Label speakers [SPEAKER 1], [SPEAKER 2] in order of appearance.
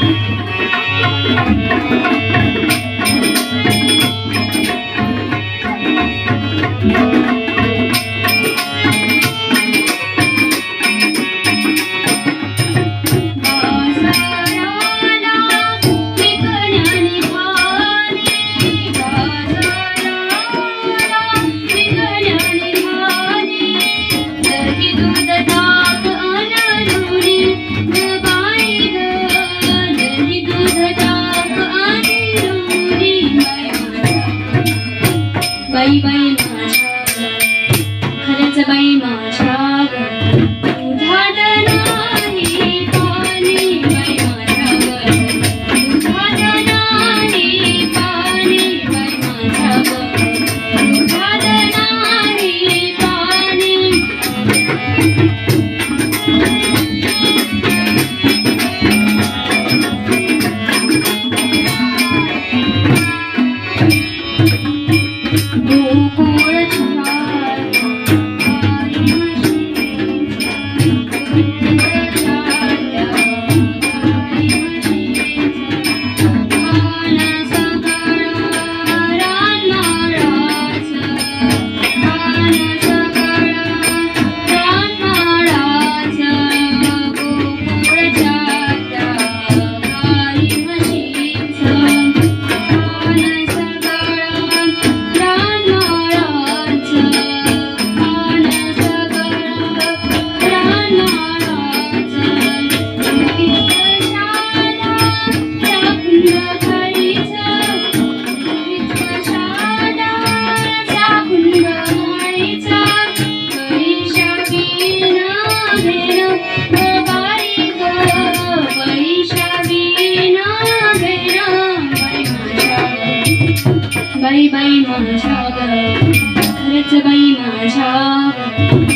[SPEAKER 1] Thank you.
[SPEAKER 2] bay bay my shop, let's bay my shop.